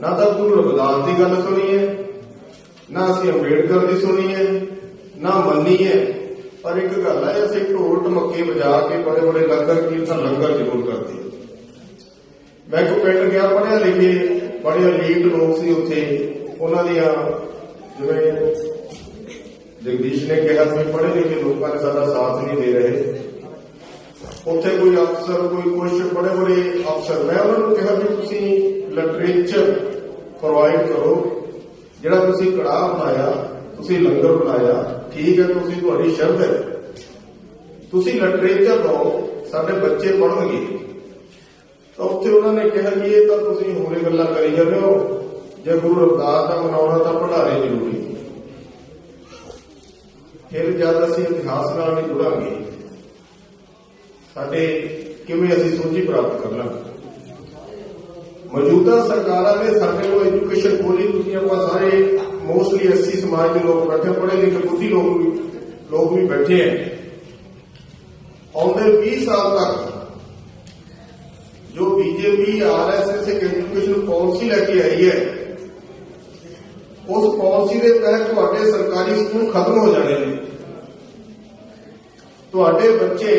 ਨਾ ਤਾਂ ਗੁਰੂ ਰਵਿਦਾਸ ਦੀ ਗੱਲ ਸੁਣੀ ਹੈ, ਨਾ ਅਸੀਂ ਅੰਬੇਡਕਰ ਦੀ ਸੁਣੀ ਹੈ, ਨਾ ਮੰਨੀ ਹੈ। ਪਰ ਇੱਕ ਗੱਲ ਹੈ, ਅਸੀਂ ਢੋਲ ਢਮੱਕੇ ਵਜਾ ਕੇ ਬੜੇ ਬੜੇ ਲੰਗਰ ਕੀਰਤਨ ਲੰਗਰ ਜ਼ਰੂਰ ਕਰਦੇ ਮੈਂ ਕੋ ਪਿੰਡ ਗਿਆ ਪੜਿਆ ਲਿਖੇ, ਬੜੇ ਲੀਡ ਲੋਕ ਸੀ ਉੱਥੇ। ਉਹਨਾਂ ਦੀਆਂ ਜਿਵੇਂ ਜਗਦੀਸ਼ ਨੇ ਕਿਹਾ ਸੀ, ਪੜ੍ਹੇ ਲਿਖੇ ਲੋਕਾਂ ਨੇ ਸਾਡਾ ਸਾਥ ਨਹੀਂ ਦੇ ਰਹੇ। ਉੱਥੇ ਕੋਈ ਅਫਸਰ, ਕੋਈ ਕੁਛ, ਬੜੇ ਬੜੇ ਅਫਸਰ। ਮੈਂ ਉਹਨਾਂ ਨੂੰ ਕਿਹਾ ਵੀ ਤੁਸੀਂ ਲਿਟਰੇਚਰ ਪ੍ਰੋਵਾਈਡ ਕਰੋ। ਜਿਹੜਾ ਤੁਸੀਂ ਕੜਾਹ ਬਣਾਇਆ, ਤੁਸੀਂ ਲੰਗਰ ਬਣਾਇਆ, ਠੀਕ ਹੈ, ਤੁਸੀਂ ਤੁਹਾਡੀ ਸ਼ਰਤ ਹੈ। ਤੁਸੀਂ ਲਿਟਰੇਚਰ ਦਿਓ ਸਾਡੇ ਬੱਚੇ ਪੜ੍ਹਨਗੇ। ਤਾਂ ਉੱਥੇ ਉਹਨਾਂ ਨੇ ਕਿਹਾ ਕਿ ਇਹ ਤਾਂ ਤੁਸੀਂ ਹੋਰੇ ਗੱਲਾਂ ਕਰੀ ਜਾਂਦੇ ਹੋ। ਜੇ ਗੁਰੂ ਰਵਿਦਾਸ ਦਾ ਮਨਾਉਣਾ ਤਾਂ ਪੜਾਰੇ ਜ਼ਰੂਰੀ। ਫਿਰ ਜਦ ਅਸੀਂ ਇਤਿਹਾਸ ਨਾਲ ਨਹੀਂ ਜੁੜਾਂਗੇ ਸਾਡੇ ਕਿਵੇਂ ਅਸੀਂ ਸੋਝੀ ਪ੍ਰਾਪਤ ਕਰਨਾ? ਮੌਜੂਦਾ ਸਰਕਾਰਾਂ ਨੇ ਸਾਡੇ ਕੋਲ ਐਜੂਕੇਸ਼ਨ ਖੋਲੀ, ਤੁਸੀਂ ਆਪਾਂ ਸਾਰੇ ਮੋਸਟਲੀ ਐਸਸੀ ਸਮਾਜ ਦੇ ਲੋਕ ਬੈਠੇ ਪੜ੍ਹੇ ਲਿਖੇ ਬੁੱਧੀ ਲੋਕ ਵੀ ਲੋਕ ਵੀ ਬੈਠੇ ਹੈ। ਆਉਂਦੇ 20 ਸਾਲ ਤੱਕ ਜੋ ਬੀਜੇਪੀ ਆਰਐਸਐਸ ਇੱਕ ਐਜੂਕੇਸ਼ਨ ਪਾਲਿਸੀ ਲੈ ਕੇ ਆਈ ਹੈ, ਉਸ ਪਾਲਿਸੀ ਦੇ ਤਹਿਤ ਤੁਹਾਡੇ ਸਰਕਾਰੀ ਸਕੂਲ ਖਤਮ ਹੋ ਜਾਣੇ ਨੇ। ਤੁਹਾਡੇ ਬੱਚੇ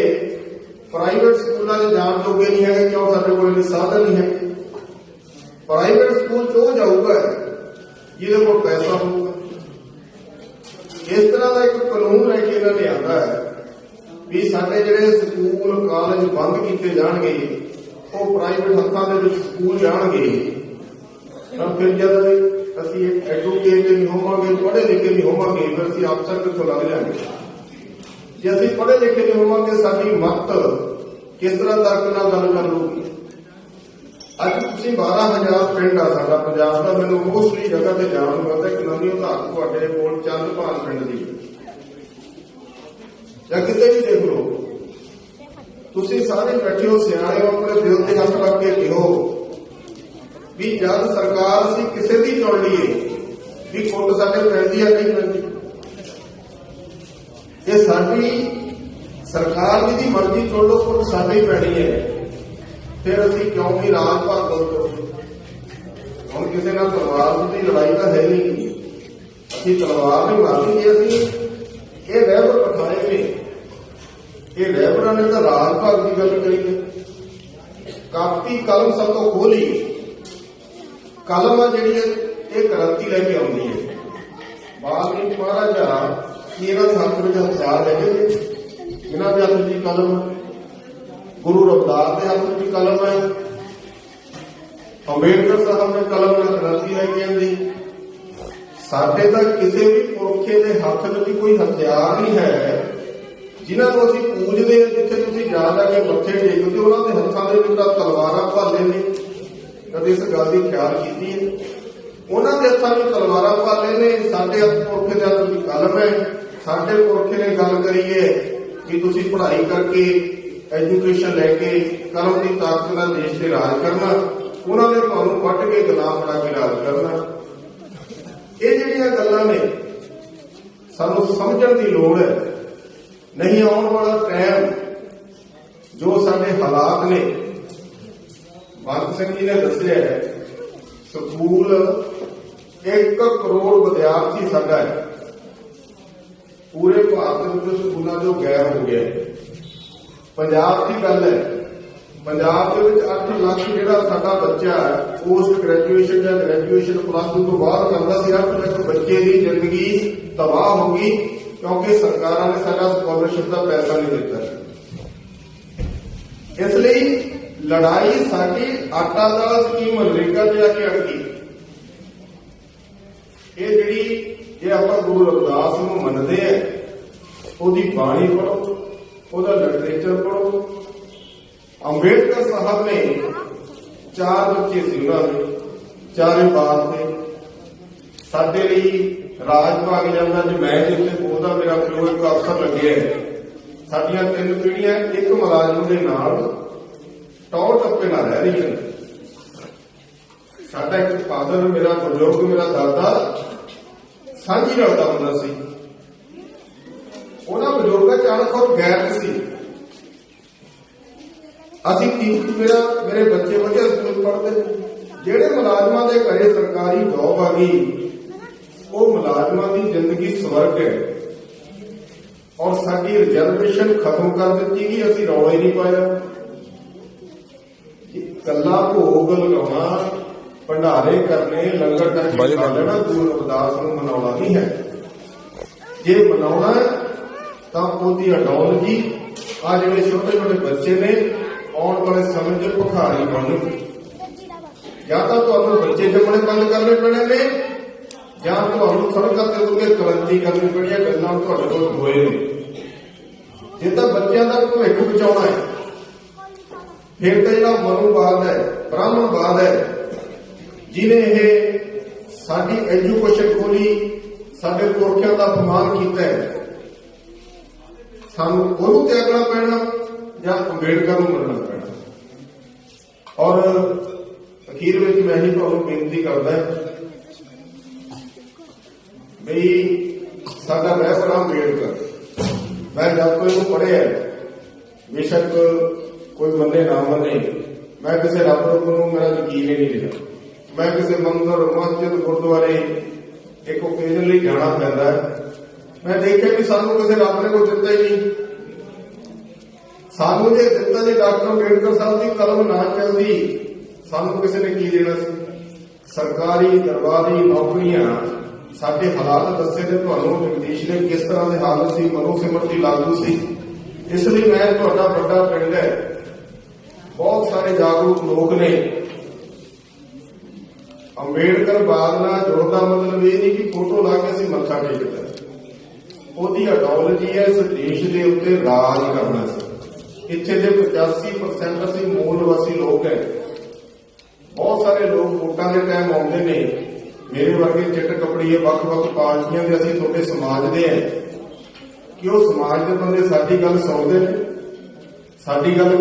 ਪ੍ਰਾਈਵੇਟ ਸਕੂਲਾਂ 'ਚ ਜਾਣ ਜੋਗੇ ਨਹੀਂ ਹੈਗੇ ਕਿਉਂ ਸਾਡੇ ਕੋਲ ਇੰਨੇ ਸਾਧਨ ਨਹੀਂ ਹੈ ਪ੍ਰਾਈਵੇਟ ਸਕੂਲ 'ਚ ਉਹ ਜਾਊਗਾ ਜਿਹਦੇ ਕੋਲ ਪੈਸਾ ਹੋਊਗਾ ਇਸ ਤਰ੍ਹਾਂ ਦਾ ਇੱਕ ਕਾਨੂੰਨ ਲੈ ਕੇ ਇਹਨਾਂ ਨੇ ਆਂਦਾ ਹੈ ਵੀ ਸਾਡੇ ਜਿਹੜੇ ਸਕੂਲ ਕਾਲਜ ਬੰਦ ਕੀਤੇ ਜਾਣਗੇ ਉਹ ਪ੍ਰਾਈਵੇਟ ਹੱਥਾਂ ਦੇ ਵਿੱਚ ਸਕੂਲ ਜਾਣਗੇ ਤਾਂ ਫਿਰ ਜਦ ਅਸੀਂ ਐਡਵੋਕੇਟ ਨਹੀਂ ਹੋਵਾਂਗੇ ਪੜ੍ਹੇ ਲਿਖੇ ਨਹੀਂ ਹੋਵਾਂਗੇ ਫਿਰ ਅਸੀਂ ਅਫਸਰ ਕਿੱਥੋਂ ਲੱਗ ਜਾਣਗੇ ਜੇ ਅਸੀਂ ਪੜ੍ਹੇ ਲਿਖੇ ਨਹੀਂ ਹੋਵਾਂਗੇ ਸਾਡੀ ਮੱਤ ਕਿਸ ਤਰ੍ਹਾਂ ਤਰਕ ਨਾਲ ਗੱਲ ਕਰ ਲੂਗੀ ਅੱਜ ਤੁਸੀਂ 12000 ਪਿੰਡ ਆ ਸਾਡਾ ਪੰਜਾਬ ਦਾ, ਮੈਨੂੰ ਮੋਸਟਲੀ ਜਗ੍ਹਾ ਤੇ ਜਾਣ ਨੂੰ ਮਿਲਦਾ ਕਿ ਨਵੀਂ ਉਦਾਹਰਨ ਤੁਹਾਡੇ ਕੋਲ ਚੰਦਪਾਲ ਪਿੰਡ ਦੀ। ਜਾਂ ਕਿਤੇ ਵੀ ਦੇਖ ਲਓ। ਤੁਸੀਂ ਸਾਰੇ ਬੈਠੇ ਹੋ, ਸਿਆਣੇ ਹੋ, ਆਪਣੇ ਦਿਲ ਤੇ ਹੱਥ ਰੱਖ ਕੇ ਕਿਹੋ। ਵੀ ਜਦ ਸਰਕਾਰ ਅਸੀਂ ਕਿਸੇ ਦੀ ਚੁਣ ਲਈਏ, ਵੀ ਕੁੱਟ ਸਾਡੇ ਪੈਂਦੀ ਆ ਨਹੀਂ ਪੈਂਦੀ? ਇਹ ਸਾਡੀ ਸਰਕਾਰ ਜੀ ਦੀ ਮਰਜ਼ੀ ਚੁਣ ਲਓ ਕੁੱਟ ਸਾਡੇ ਪੈਣੀ ਹੈ। ਫਿਰ ਅਸੀਂ ਕਿਉਂ ਵੀ ਰਾਜ ਭਾਗੋ ਤੋਂ? ਹੁਣ ਕਿਸੇ ਨਾਲ ਤਲਵਾਰ ਦੀ ਲੜਾਈ ਤਾਂ ਹੈ ਨਹੀਂ। ਅਸੀਂ ਤਲਵਾਰ ਨਹੀਂ ਮਾਰਨੀ ਜੇ ਅਸੀਂ। ਇਹ ਰਹਿਬਰ ਪਠਾਏ ਨੇ। ਇਹ ਰਹਿਬਰਾਂ ਨੇ ਤਾਂ ਰਾਜ ਭਾਗ ਦੀ ਗੱਲ ਕਰੀ ਹੈ। ਕਾਪੀ ਕਲਮ ਸਭ ਤੋਂ ਖੋਲੀ। ਕਲਮ ਆ ਜਿਹੜੀ ਹੈ ਇਹ ਕ੍ਰਾਂਤੀ ਲੈ ਕੇ ਆਉਂਦੀ ਹੈ। ਬਾਲਮੀਕ ਮਹਾਰਾਜਾ, ਕੀ ਇਹਨਾਂ ਦੇ ਹੱਥ ਵਿੱਚ ਹਥਿਆਰ ਹੈਗੇ ਨੇ? ਇਹਨਾਂ ਦੇ ਹੱਥ ਵਿੱਚ ਕਲਮ ਗੁਰੂ ਰਵਿਦਾਸ ਦੇ ਹੱਥ ਵਿੱਚ ਕਲਮ ਹੈ। ਅੰਬੇਡਕਰ ਸਾਹਿਬ ਨੇ ਕਲਮ ਨਾਲ ਕ੍ਰਾਂਤੀ ਲੈ ਸਾਡੇ ਤਾਂ ਕਿਸੇ ਵੀ ਪੁਰਖੇ ਦੇ ਹੱਥ ਵਿੱਚ ਕੋਈ ਹਥਿਆਰ ਨਹੀਂ ਹੈ। ਜਿਨ੍ਹਾਂ ਨੂੰ ਅਸੀਂ ਪੂਜਦੇ ਹਾਂ, ਜਿੱਥੇ ਤੁਸੀਂ ਜਾ ਜਾ ਕੇ ਮੱਥੇ ਟੇਕਦੇ ਹੋ, ਉਹਨਾਂ ਦੇ ਹੱਥਾਂ ਦੇ ਵਿੱਚ ਤਾਂ ਤਲਵਾਰਾਂ ਭਾਲੇ ਨੇ। ਕਦੇ ਇਸ ਗੱਲ ਦੀ ਖਿਆਲ ਕੀਤੀ ਹੈ? ਉਹਨਾਂ ਦੇ ਹੱਥਾਂ ਵਿੱਚ ਤਲਵਾਰਾਂ ਭਾਲੇ ਨੇ, ਸਾਡੇ ਪੁਰਖੇ ਦੇ ਹੱਥ ਵਿੱਚ ਕਲਮ ਹੈ। ਸਾਡੇ ਪੁਰਖੇ ਨੇ ਗੱਲ ਕਰੀਏ ਕਿ ਤੁਸੀਂ ਪੜ੍ਹਾਈ ਕਰਕੇ ਐਜੂਕੇਸ਼ਨ ਲੈ ਕੇ ਕਲਮ ਦੀ ਤਾਕਤ ਨਾਲ ਦੇਸ਼ ਤੇ ਰਾਜ ਕਰਨਾ, ਉਹਨਾਂ ਨੇ ਤੁਹਾਨੂੰ ਵੱਢ ਕੇ ਗੁਲਾਮ ਬਣਾ ਕੇ ਰਾਜ ਕਰਨਾ। ਇਹ ਜਿਹੜੀਆਂ ਗੱਲਾਂ ਨੇ, ਸਾਨੂੰ ਸਮਝਣ ਦੀ ਲੋੜ ਹੈ। ਨਹੀਂ ਆਉਣ ਵਾਲਾ ਟਾਈਮ ਜੋ ਸਾਡੇ ਹਾਲਾਤ ਨੇ ਬੰਦ ਸਿੰਘ ਜੀ ਨੇ ਦੱਸਿਆ ਹੈ, ਸਕੂਲ 1 ਕਰੋੜ ਵਿਦਿਆਰਥੀ ਸਾਡਾ ਹੈ। ਪੂਰੇ ਭਾਰਤ ਵਿੱਚ ਸਕੂਲਾਂ ਤੋਂ ਗੈਰ ਹੋ ਗਿਆ ਪੰਜਾਬ ਦੀ ਗੱਲ ਹੈ, ਪੰਜਾਬ ਦੇ ਵਿੱਚ 8 ਲੱਖ ਜਿਹੜਾ ਸਾਡਾ ਬੱਚਾ ਹੈ ਪੋਸਟ ਗ੍ਰੈਜੂਏਸ਼ਨ ਜਾਂ ਗ੍ਰੈਜੂਏਸ਼ਨ ਪਲੱਸ 2 ਤੋਂ ਬਾਅਦ ਕਰਦਾ ਸੀ 8 ਲੱਖ ਬੱਚੇ ਦੀ ਜ਼ਿੰਦਗੀ ਤਬਾਹ ਹੋ ਗਈ ਕਿਉਂਕਿ ਸਰਕਾਰਾਂ ਨੇ ਸਾਡਾ ਸਕਾਲਰਸ਼ਿਪ ਦਾ ਪੈਸਾ ਨਹੀਂ ਦਿੱਤਾ। ਇਸ ਲਈ ਲੜਾਈ ਸਾਡੀ ਆਟਾ ਦਾਲ ਸਕੀਮ ਅਮਰੀਕਾ ਤੇ ਆ ਕੇ ਅੜ ਗਈ ਇਹ ਜਿਹੜੀ ਜੇ ਆਪਾਂ ਗੁਰੂ ਰਵਿਦਾਸ ਨੂੰ ਮੰਨਦੇ ਆ। ਉਹਦੀ ਬਾਣੀ ਪੜੋ ਉਹਦਾ ਲਿਟਰੇਚਰ ਪੜੋ ਅੰਬੇਡਕਰ ਸਾਹਿਬ ਨੇ ਚਾਰ ਬੱਚੇ ਸੀ ਉਹਨਾਂ ਦੇ, ਚਾਰੇ ਬਾਪ ਦੇ ਸਾਡੇ ਲਈ ਰਾਜ ਭਾਗ ਜਾਂਦਾ ਜੇ, ਮੈਂ ਜਿੱਥੇ ਬੋਲਦਾ ਮੇਰਾ ਪਿਓ ਇੱਕ ਅਫਸਰ ਲੱਗਿਆ ਹੈ। ਸਾਡੀਆਂ ਤਿੰਨ ਪੀੜ੍ਹੀਆਂ, ਇੱਕ ਮੁਲਾਜ਼ਮ ਦੇ ਨਾਲ ਟੌਰ ਟੱਪੇ ਨਾਲ ਰਹਿ ਰਹੀਆਂ ਨੇ। ਸਾਡਾ ਇੱਕ ਫਾਦਰ, ਮੇਰਾ ਬਜ਼ੁਰਗ ਮੇਰਾ ਦਾਦਾ ਸਾਂਝੀ ਰਲਦਾ ਹੁੰਦਾ ਸੀ ਉਹਨਾਂ ਬਜ਼ੁਰਗਾਂ ਚ ਅਣਖੌਰ ਗੈਰ ਸੀ ਅਸੀਂ ਤੀ ਮੇਰਾ ਮੇਰੇ ਬੱਚੇ ਵਧੀਆ ਸਕੂਲ ਪੜ੍ਹਦੇ ਜਿਹੜੇ ਮੁਲਾਜ਼ਮਾਂ ਦੇ ਘਰੇ ਸਰਕਾਰੀ ਜੌਬ ਆ ਗਈ, ਉਹ ਮੁਲਾਜ਼ਮਾਂ ਦੀ ਜ਼ਿੰਦਗੀ ਸਵਰਗ ਹੈ। ਔਰ ਸਾਡੀ ਰਿਜ਼ਰਵੇਸ਼ਨ ਖਤਮ ਕਰ ਦਿੱਤੀ ਗਈ, ਅਸੀਂ ਰੌਲਾ ਹੀ ਨਹੀਂ ਪਾਇਆ। ਕੱਲਾ ਭੋਗ ਲਗਾਉਣਾ ਭੰਡਾਰੇ ਕਰਨੇ ਲੰਗਰ ਖਾ ਲੈਣਾ ਗੁਰੂ ਰਵਿਦਾਸ ਨੂੰ ਮਨਾਉਣਾ ਨਹੀਂ ਹੈ। ਜੇ ਮਨਾਉਣਾ ਤਾਂ ਉਹਦੀ ਅਡੋਲਜੀ ਆ ਜਿਹੜੇ ਛੋਟੇ ਛੋਟੇ ਬੱਚੇ ਨੇ ਆਉਣ ਵਾਲੇ ਸਮੇਂ 'ਚ ਭਿਖਾਰੀ ਬਣਨਗੇ। ਜਾਂ ਤਾਂ ਤੁਹਾਨੂੰ ਬੱਚੇ ਜੰਮਣੇ ਬੰਦ ਕਰਨੇ ਪੈਣੇ ਨੇ ਜਾਂ ਤੁਹਾਨੂੰ ਸੜਕਾਂ ਤੇ ਉੱਤੇ ਕ੍ਰਾਂਤੀ ਕਰਨੀ ਪੈਣੀ ਹੈ ਗੱਲਾਂ ਤੁਹਾਡੇ ਕੋਲ ਹੋਏ ਨੇ। ਜੇ ਤਾਂ ਬੱਚਿਆਂ ਦਾ ਭਵਿੱਖ ਬਚਾਉਣਾ ਹੈ ਫਿਰ ਤਾਂ ਜਿਹੜਾ ਮਨੋਵਾਦ ਹੈ ਬ੍ਰਾਹਮਣਵਾਦ ਹੈ ਜਿਨੇ ਇਹ ਸਾਡੀ ਐਜੂਕੇਸ਼ਨ ਖੋਲੀ, ਸਾਡੇ ਪੁਰਖਿਆਂ ਦਾ ਅਪਮਾਨ ਕੀਤਾ ਹੈ। ਸਾਨੂੰ ਉਹਨੂੰ ਤਿਆਗਣਾ ਪੈਣਾ ਜਾਂ ਅੰਬੇਡਕਰ ਨੂੰ ਮੰਨਣਾ ਪੈਣਾ? ਔਰ ਅਖੀਰ ਵਿੱਚ ਮੈਂ ਹੀ ਤੁਹਾਨੂੰ ਬੇਨਤੀ ਕਰਦਾ ਬਈ ਸਾਡਾ ਰਹਿਬਰ ਅੰਬੇਡਕਰ। ਮੈਂ ਜਦ ਕੋਈ ਇਹਨੂੰ ਪੜ੍ਹਿਆ ਬੇਸ਼ੱਕ ਕੋਈ ਮੰਨੇ ਨਾ ਮੰਨੇ ਮੈਂ ਕਿਸੇ ਰੱਬ ਨੂੰ ਮੇਰਾ ਯਕੀਨ ਹੀ ਨਹੀਂ ਰਿਹਾ। ਮੈਂ ਕਿਸੇ ਮੰਦਰ ਮਸਜਿਦ ਗੁਰਦੁਆਰੇ ਇੱਕ ਓਕੇਜ਼ਨ ਲਈ ਜਾਣਾ ਪੈਂਦਾ ਹੈ। ਮੈਂ ਦੇਖਿਆ ਵੀ ਸਾਨੂੰ ਕਿਸੇ ਰੱਬ ਨੇ ਕੋਈ ਦਿੱਤਾ ਹੀ ਨਹੀਂ। ਸਾਨੂੰ ਜੇ ਦਿੱਤਾ ਜੇ ਡਾਕਟਰ ਅੰਬੇਡਕਰ ਸਾਹਿਬ ਦੀ ਕਲਮ ਨਾ ਚੱਲਦੀ, ਸਾਨੂੰ ਕਿਸੇ ਨੇ ਕੀ ਦੇਣਾ ਸੀ? ਸਰਕਾਰੀ ਦਰਬਾਰੀ ਨੌਕਰੀਆਂ, ਸਾਡੇ ਹਾਲਾਤ ਦੱਸੇ ਨੇ ਤੁਹਾਨੂੰ ਜਗਦੀਸ਼ ਨੇ ਕਿਸ ਤਰ੍ਹਾਂ ਦੇ ਹਾਲਤ ਸੀ ਮਨੋ ਸਿਮਰਤੀ ਲਾਗੂ ਸੀ। ਇਸ ਲਈ ਮੈਂ ਤੁਹਾਡਾ ਵੱਡਾ ਪਿੰਡ ਹੈ। ਬਹੁਤ ਸਾਰੇ ਜਾਗਰੂਕ ਲੋਕ ਨੇ। ਅੰਬੇਡਕਰ ਬਾਦ ਨਾਲ ਜੁੜਦਾ ਮਤਲਬ ਇਹ ਨਹੀਂ ਕਿ ਫੋਟੋ ਲਾ ਕੇ ਅਸੀਂ ਮੱਥਾ ਟੇਕਦਾ ਉਹਦੀ ਆਈਡੀਓਲੋਜੀ ਹੈ ਇਸ ਦੇ ਉੱਤੇ ਰਾਜ ਕਰਨਾ ਸੀ। ਇੱਥੇ ਦੇ 85% ਅਸੀਂ ਮੂਲ ਨਿਵਾਸੀ ਲੋਕ ਹੈ। ਬਹੁਤ ਸਾਰੇ ਲੋਕ ਵੋਟਾਂ ਦੇ ਟਾਈਮ ਆਉਂਦੇ ਨੇ। ਮੇਰੇ ਵਰਗੇ ਚਿੱਟ ਕਪੜੀਏ ਵੱਖ-ਵੱਖ ਪਾਰਟੀਆਂ ਦੇ ਅਸੀਂ ਤੁਹਾਡੇ ਸਮਾਜ ਦੇ ਹੈ। ਕਿ ਉਹ ਸਮਾਜ ਦੇ ਬੰਦੇ ਸਾਡੀ ਗੱਲ ਸੁਣਦੇ ਨੇ? ਸਾਡੀ ਗੱਲ